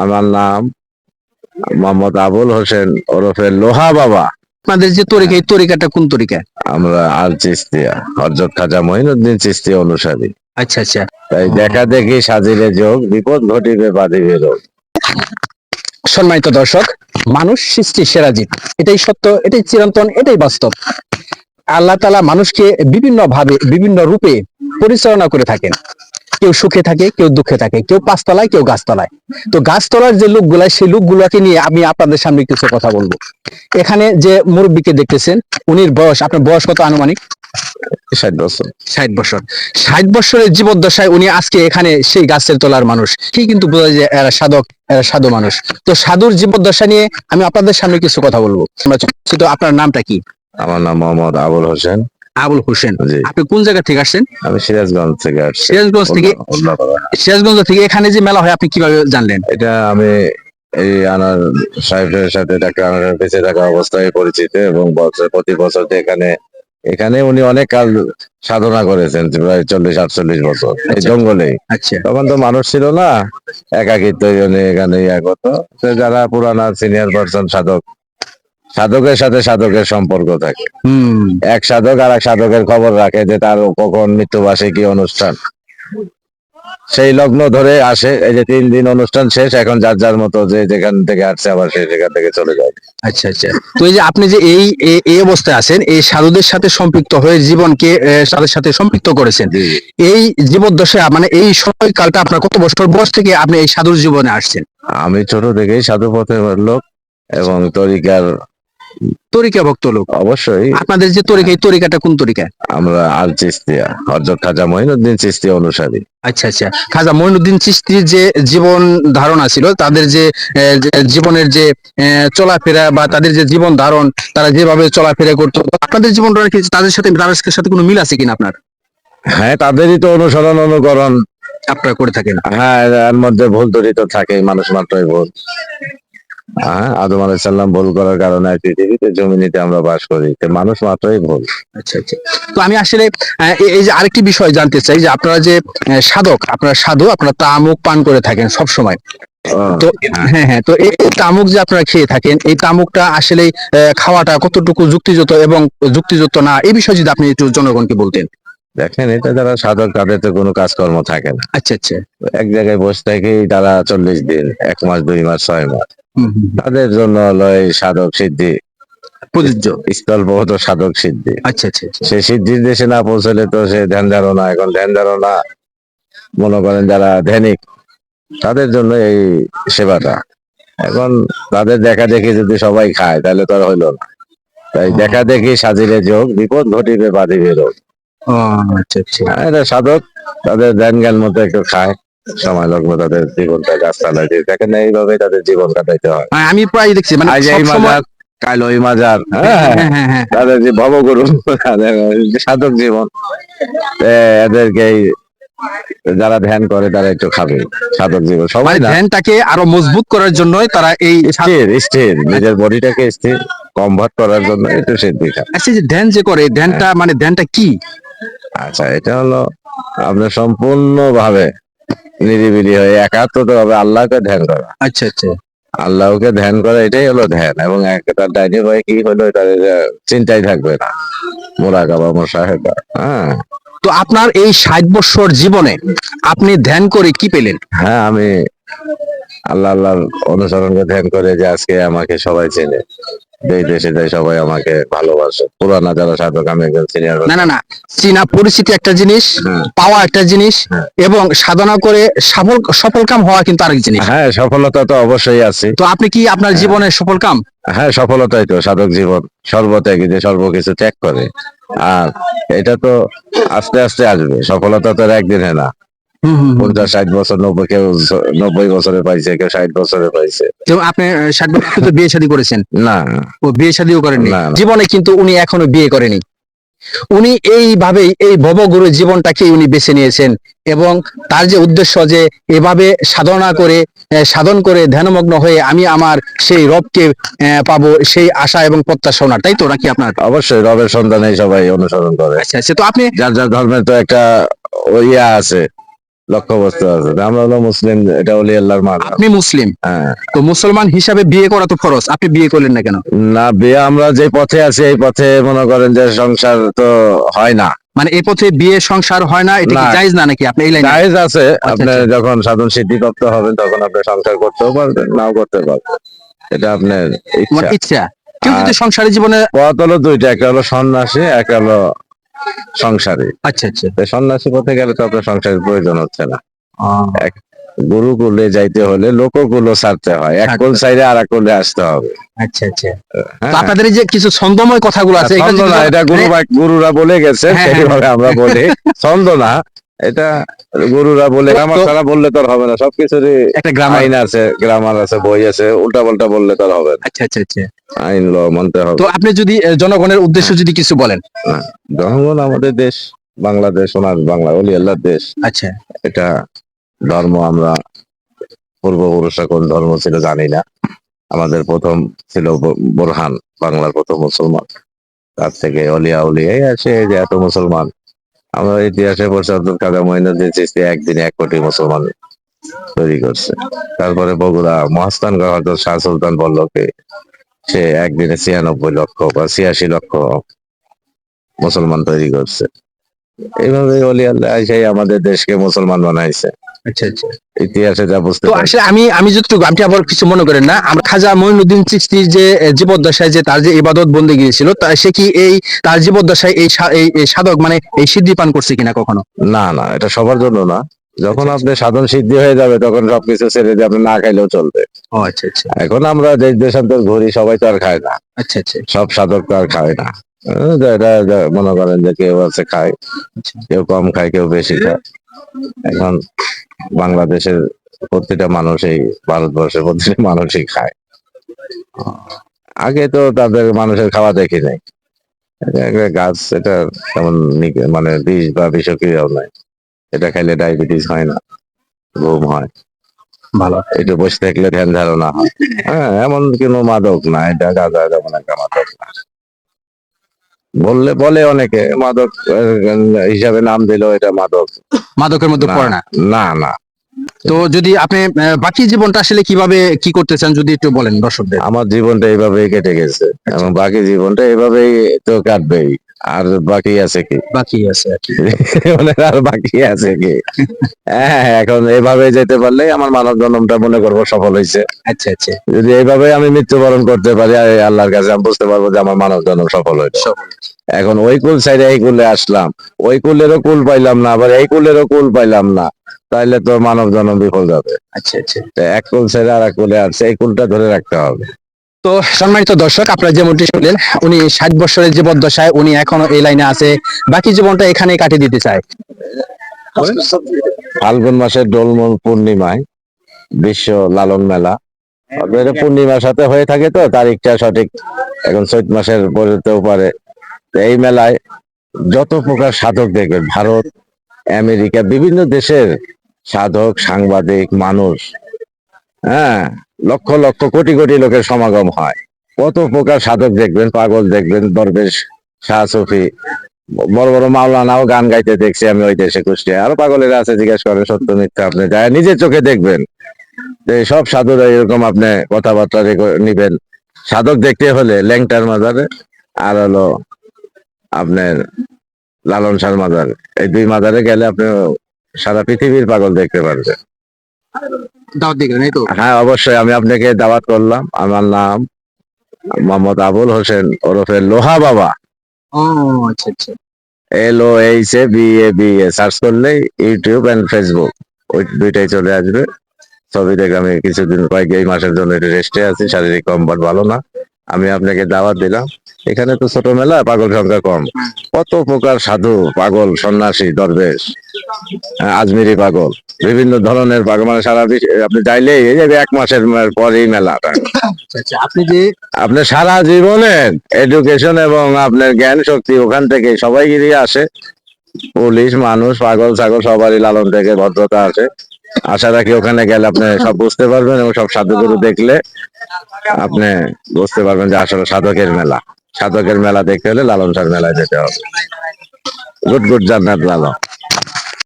আমার নাম মোহাম্মদ আবুল হোসেন ওরফে লোহা বাবা। আপনাদের যে তরিকা এই তরিকাটা কোন তরিকা? আমরা আল চিস্তিয়া হরজত খাজা মহিনুদ্দিন চিস্তিয়া অনুসারী। আচ্ছা আচ্ছা। তাই দেখা দেখি সাজিলে যোগ বিপদ ঘটিবে বাঁধিবে রোগ। সম্মানিত দর্শক মানুষ সৃষ্টি সেরা জীব। এটাই সত্য এটাই চিরন্তন এটাই বাস্তব। আল্লাহ তালা মানুষকে বিভিন্ন ভাবে বিভিন্ন রূপে পরিচালনা করে থাকেন। কেউ সুখে থাকে কেউ দুঃখে থাকে কেউ পাঁচতলায় কেউ গাছতলায়। তো গাছতলার যে লোকগুলা সেই লোকগুলাকে নিয়ে আমি আপনাদের সামনে কিছু কথা বলব। এখানে যে মুরব্বীকে দেখতেছেন উনির বয়স আপনার বয়স কত আনুমানিক? ষাট বছর। ষাট বছর। ষাট বছরের জীবদ্দশায় উনি আজকে এখানে সেই গাছের তলার মানুষ। কি কিন্তু বোঝা যায় এরা সাধক এরা সাধু মানুষ। তো সাধুর জীবদ্দশা নিয়ে আমি আপনাদের সামনে কিছু কথা বলব। তো আপনার নামটা কি? আমার নাম মোহাম্মদ আবুল হোসেন। আবুল হোসেন। আপনি কোন জায়গা থেকে আসছেন? আমি সিরাজগঞ্জ থেকে আসছি। সিরাজগঞ্জ থেকে সিরাজগঞ্জ থেকে এখানে যে মেলা হয় আপনি কীভাবে জানলেন? এটা আমি এই আনার সাহেবের সাথে ডাক্তার আনার বেঁচে থাকা অবস্থায় পরিচিত এবং বছর প্রতি বছর এখানে এখানে উনি অনেক কাল সাধনা করেছেন প্রায় চল্লিশ আটচল্লিশ বছর। এই আচ্ছা। জঙ্গলে আচ্ছা। তখন তো মানুষ ছিল না একাকিত্ব এখানে ইয়া করতো। যারা পুরানা সিনিয়র পার্সন সাধক সাধকের সাথে সাধকের সম্পর্ক থাকে। এক সাধক আর এক সাধকের খবর রাখে যে তার কখন মৃত্যুবার্ষিকী অনুষ্ঠান। সেই লগ্ন ধরে আসে এই যে তিন দিন অনুষ্ঠান শেষ এখন যার যার মতো যে যেখান থেকে আসছে আবার সে সেখান থেকে চলে যায়। আচ্ছা আচ্ছা। তো এই যে আপনি যে এই এই অবস্থায় আছেন এই সাধুদের সাথে সম্পৃক্ত হয়ে জীবনকে সাথের সাথে সম্পৃক্ত করেছেন এই জীবদ্দশা মানে এই সময়কালটা আপনার কত বছর বয়স থেকে আপনি এই সাধুর জীবনে আসছেন? আমি ছোট থেকেই সাধু পথের লোক এবং তরিকার তরিকা ভক্ত লোক? অবশ্যই। আপনাদের যে তরিকা এই তরিকাটা কোন তরিকা? আমরা আল চিস্তিয়া হরজত খাজা মহিনুদ্দিন চিস্তিয়া অনুসারী। আচ্ছা আচ্ছা। খাজা মঈনুদ্দিন চিস্তির যে জীবন ধারণা ছিল তাদের যে জীবনের যে চলাফেরা বা তাদের যে জীবন ধারণ তারা যেভাবে চলাফেরা করতো আপনাদের জীবনটা কি তাদের সাথে তাদের সাথে কোনো মিল আছে কিনা আপনার? হ্যাঁ তাদেরই তো অনুসরণ অনুকরণ। আপনারা করে থাকেন। হ্যাঁ এর মধ্যে ভুল ত্রুটি তো থাকে মানুষ মাত্রই ভুল। হ্যাঁ আদম আলাইসাল্লাম ভুল করার কারণে পৃথিবীতে জমিনিতে আমরা বাস করি। মানুষ মাত্রই ভুল। আচ্ছা আচ্ছা। তো আমি আসলে এই- যে আরেকটি বিষয় জানতে চাই যে আপনারা যে সাধক আপনারা সাধু আপনারা তামুক পান করে থাকেন সব সময় তো হ্যাঁ। হ্যাঁ তো এই এই তামুক যে আপনারা খেয়ে থাকেন এই তামুকটা আসলে খাওয়াটা কতটুকু যুক্তিযুক্ত এবং যুক্তিযুক্ত না? এই বিষয়ে যদি আপনি একটু জনগণকে বলতেন। দেখেন এটা যারা সাধক তাদের তো কোনো কাজকর্ম থাকে না। আচ্ছা আচ্ছা। এক জায়গায় বসে থেকেই তারা চল্লিশ দিন এক মাস দুই মাস ছয় মাস। তাদের জন্য হলো এই সাধক সিদ্ধি। প্রযোজ্য। স্থলবহত সাধক সিদ্ধি। আচ্ছা আচ্ছা আচ্ছা। সে সিদ্ধির দেশে না পৌঁছলে তো সে ধ্যান ধারণা এখন ধ্যান ধারণা মনে করেন যারা ধ্যানিক তাদের জন্য এই সেবাটা। এখন তাদের দেখা দেখি যদি সবাই খায় তাহলে তো আর হইল না। তাই। দেখা দেখি সাজিলে যোগ বিপদ ঘটিবে বাঁধিবে রোগ। ও, আচ্ছা আচ্ছা। এরা সাধক তাদের ধ্যান জ্ঞান মতো একটু খায়। সময় লগ্ন তাদের জীবনটা গাছ চালায় দেখেন না, এইভাবে তাদের জীবন কাটাইতে হয়। হ্যাঁ, আমি প্রায় দেখছি মানে আজ এই মাজার কাল ওই মাজার হ্যাঁ? হ্যাঁ হ্যাঁ হ্যাঁ তাদের যে ভবগুরু সাধক জীবন। এদেরকে যারা ধ্যান করে তারা একটু খাবে সাধক জীবন। সবাই মানে ধ্যানটাকে আরও মজবুত করার জন্যই তারা এই স্থির স্থির। নিজের বডিটাকে স্থির কনভার্ট করার জন্য একটু সিদ্ধি খায়। আচ্ছা যে ধ্যান যে করে ধ্যানটা মানে ধ্যানটা কি? আচ্ছা এটা হলো আপনার সম্পূর্ণ ভাবে নিরিবিলি হয়ে একাত্মত ভাবে আল্লাহকে ধ্যান করা। আচ্ছা আচ্ছা। আল্লাহকে ধ্যান করা এটাই হলো ধ্যান। এবং একটা ডাইনি ভাই কি হলো আহ, চিন্তাই থাকবে না। মোরা মোরাকাবা মোশাহেদা হ্যাঁ। তো আপনার এই ষাট বছর জীবনে আপনি ধ্যান করে কি পেলেন? হ্যাঁ আমি আল্লাহ আল্লাহর অনুসরণকে ধ্যান করে যে আজকে আমাকে সবাই চেনে। এই দেশে যাই সবাই আমাকে ভালোবাসে। পুরানা যারা সাধক আমি একজন সিনিয়র না না না। চীনা পরিচিতি একটা জিনিস হ্যাঁ। পাওয়া একটা জিনিস হ্যাঁ। এবং সাধনা করে সফল সফল কাম হওয়া কিন্তু আরেক জিনিস। হ্যাঁ সফলতা তো অবশ্যই আছে। তো আপনি কি আপনার জীবনের সফল কাম হ্যাঁ সফলতাই তো সাধক জীবন। সর্বত্যাগী যে সর্বকিছু ত্যাগ করে। আর এটা তো আস্তে আস্তে আসবে। সফলতা তো আর একদিনে না। পঞ্চাশ ষাট বছর নব্বই কেউ নব্বই বছরে পাইছে কেউ ষাট বছরে পাইছে। তো আপনি ষাট বছর তো বিয়ে শাদী করেছেন? না। ও বিয়ে শাদীও করেননি? না, না। জীবনে কিন্তু উনি এখনও বিয়ে করেনি। উনি এইভাবেই এই ভবগুরু জীবনটাকে উনি বেছে নিয়েছেন এবং তার যে উদ্দেশ্য যে এভাবে সাধনা করে সাধন করে ধ্যানমগ্ন হয়ে আমি আমার সেই রবকে পাবো সেই আশা এবং প্রত্যাশা তাই তো নাকি আপনার? অবশ্যই রবের সন্ধানে সবাই অনুসরণ করে। আচ্ছা আচ্ছা তো আপনি যার যার ধর্মের তো একটা ইয়া আছে। লক্ষ্য বস্তু আছে। আমরা হলো মুসলিম এটা অলি আল্লাহর মাঝাব আপনি মুসলিম? হ্যাঁ। তো মুসলমান হিসাবে বিয়ে করা তো ফরজ আপনি বিয়ে করলেন না কেন? না বিয়ে আমরা যে পথে আছি এই পথে মনে করেন যে সংসার তো হয় না। মানে এই পথে বিয়ে সংসার হয় না এটা কি জায়েজ না নাকি? আপনি এই লাইনে জায়েজ আছে। আপনি আচ্ছা। যখন সাধন সিদ্ধিপ্রাপ্ত হবেন তখন আপনি সংসার করতেও পারবেন নাও করতে পারবেন। এটা আপনার ইচ্ছা। ইচ্ছা। কেউ যদি আর- সংসারী জীবনে পথ হলো দুইটা একটা হলো সন্ন্যাসী একটা হলো সংসারী। আচ্ছা আচ্ছা। সন্ন্যাসী পথে গেলে তো আপনার সংসারের প্রয়োজন হচ্ছে না। গুরুকুলে যাইতে হলে লোকগুলো ছাড়তে হয়। এক কোল সাইডে আর এক কুলে আসতে হবে। আচ্ছা আচ্ছা। হ্যাঁ। আপনাদের যে কিছু ছন্দময় কথাগুলো আছে এটা গুরু গুরুরা বলে গেছে হ্যাঁ, হ্যাঁ। আমরা বলি। ছন্দ না এটা গুরুরা বলে তো- ছাড়া বললে তো হবে না। সবকিছুরই একটা গ্রামার আইন আছে গ্রামার আছে বই আছে উল্টা পাল্টা বললে তো হবে না। আচ্ছা আচ্ছা আচ্ছা। আইন ল মানতে হবে। তো আপনি যদি জনগণের উদ্দেশ্য যদি কিছু বলেন। জনগণ আমাদের দেশ বাংলাদেশ ওনার বাংলা অলি আল্লাহ দেশ। আচ্ছা। এটা ধর্ম আমরা পূর্বপুরুষরা কোন ধর্ম ছিল জানি না। আমাদের প্রথম ছিল বোরহান বাংলার প্রথম মুসলমান। তার থেকে অলিয়া উলিয়াই আছে যে এত মুসলমান। আমরা ইতিহাসে পড়ছি আব্দুল কাদের মহিনুদ্দিন চিস্তি একদিনে এক কোটি মুসলমান তৈরি করছে। তারপরে বগুড়া, মহাস্থান হজরত শাহ সুলতান বল্লভকে সে একদিনে ছিয়ানব্বই লক্ষ বা ছিয়াশি লক্ষ মুসলমান তৈরি করছে। এইভাবে অলি আল্লাহ আমাদের দেশকে মুসলমান বানাইছে। আচ্ছা আচ্ছা। ইতিহাসে যা বুঝতে তো আসলে আমি আমি যতটুকু আপনি আবার কিছু মনে করেন না আমরা খাজা মঈনুদ্দিন চিস্তির যে জীবদ্দশায় যে তার যে ইবাদত বন্দী গিয়েছিল তা সে কি এই তার জীবদ্দশায় এই সাধক মানে এই সিদ্ধি পান করছে কিনা কখনো? না না এটা সবার জন্য না। যখন আচ্ছা, আপনি সাধন সিদ্ধি হয়ে যাবে তখন সবকিছু ছেড়ে দিয়ে আপনি না খাইলেও চলবে। আচ্ছা আচ্ছা। এখন আমরা দেশ দেশান্তর ঘুরি সবাই তো আর খায় না। আচ্ছা আচ্ছা। সব সাধক তো আর খায় না। এটা মনে করেন যে কেউ আছে খায়। কেউ কম খায় কেউ বেশি খায়। এখন বাংলাদেশের প্রতিটা মানুষই ভারতবর্ষের প্রতিটা মানুষই খায়। আগে তো তাদের মানুষের খাওয়া দেখি নাই। গাছ এটা তেমন মানে বিষ বা বিষক্রিয়াও নাই। এটা খাইলে ডায়াবেটিস হয় না ঘুম হয়। ভালো। একটু বসে থাকলে ধ্যান ধারণা হয়। হ্যাঁ এমন কোনো মাদক না এটা গাঁজা যেমন একটা মাদক না। বললে বলে অনেকে মাদক হিসাবে নাম দিল এটা মাদক। মাদকের মধ্যে। পড়ে না? না না। তো যদি আপনি বাকি জীবনটা আসলে কীভাবে কি করতে চান যদি একটু বলেন দর্শকদের। আমার জীবনটা এইভাবেই কেটে গেছে এবং বাকি জীবনটা এইভাবেই তো কাটবেই। আর বাকি আছে কি? বাকি আছে আর মানে আর বাকি আছে কি? হ্যাঁ এখন এইভাবে যেতে পারলে আমার মানব জন্মটা মনে করব সফল হয়েছে আচ্ছা আচ্ছা। যদি এইভাবে আমি মৃত্যুবরণ করতে পারি আর আল্লাহর কাছে আমি বুঝতে পারব যে আমার মানব জন্ম সফল হয়েছে এখন ওই কুল সাইডে এই কুলে আসলাম ওই কুলেরও কুল পাইলাম না আবার এই কুলেরও কুল পাইলাম না তাইলে তো মানব জন্ম বিফল যাবে। আচ্ছা আচ্ছা। এক কুল ছেড়ে আর এক কুলে আসছে এই কুলটা ধরে রাখতে হবে। তো সম্মানিত দর্শক, আপনারা যেমনটি শুনলেন, উনি ষাট বছরের জীবদ্দশায় উনি এখনও এই লাইনে আছে। বাকি জীবনটা এখানে কাটিয়ে দিতে চায় ফাল্গুন মাসের ডোলমুল পূর্ণিমায় বিশ্ব লালন মেলা। পূর্ণিমার সাথে হয়ে থাকে তো, তারিখটা সঠিক এখন চৈত মাসের পরেতেও পারে এই মেলায় যত প্রকার সাধক দেখবেন, ভারত, আমেরিকা, বিভিন্ন দেশের সাধক, সাংবাদিক, মানুষ হ্যাঁ লক্ষ লক্ষ কোটি কোটি লোকের সমাগম হয়। কত প্রকার সাধক দেখবেন, পাগল দেখবেন, দরবেশ শাহ সফি বড় বড় মাওলানাও গান গাইতে দেখছি আমি ওই দেশে কুষ্টিয়া আরও পাগলেরা আছে, জিজ্ঞেস করেন, সত্য মিথ্যা আপনি যায়, নিজের চোখে দেখবেন। যে সব সাধুরা এরকম আপনি কথাবার্তা নিবেন। সাধক দেখতে হলে ল্যাংটার মাজারে, আর হলো আপনার লালন সার মাজার। এই দুই মাজারে গেলে আপনি সারা পৃথিবীর পাগল দেখতে পারবেন। দাওয়াত দিবেন এই তো? হ্যাঁ অবশ্যই আমি আপনাকে দাওয়াত করলাম। আমার নাম মোহাম্মদ আবুল হোসেন ওরফে লোহা বাবা। ও আচ্ছা আচ্ছা। L O H A B A B A search করলেই ইউটিউব এন্ড ফেসবুক ওই দুইটাই চলে আসবে। ছবি দেখে আমি কিছুদিন কয়েক এই মাসের জন্য একটু রেস্টে আছি শারীরিক কম্পার্ট ভালো না। আমি আপনাকে দাওয়াত দিলাম। এখানে তো ছোট মেলা পাগল সংখ্যা কম। কত প্রকার সাধু পাগল সন্ন্যাসী দরবেশ আজমিরি পাগল বিভিন্ন ধরনের পাগল। মানে সারা আপনি চাইলেই এই এক মাসের পরেই মেলাটা আচ্ছা আচ্ছা আপনি যে আপনার সারা জীবনের এডুকেশন এবং আপনার জ্ঞান শক্তি ওখান থেকে সবাই গিয়ে আসে। পুলিশ মানুষ পাগল ছাগল সবারই লালন থেকে ভদ্রতা আছে। আশা রাখি ওখানে গেলে আপনি সব বুঝতে পারবেন এবং সব সাধুগুরু দেখলে আপনি বুঝতে পারবেন যে আসলে সাধকের মেলা। সাধকের মেলা দেখতে হলে লালন সার মেলায় যেতে হবে। গুড গুড জান্নাত লালন।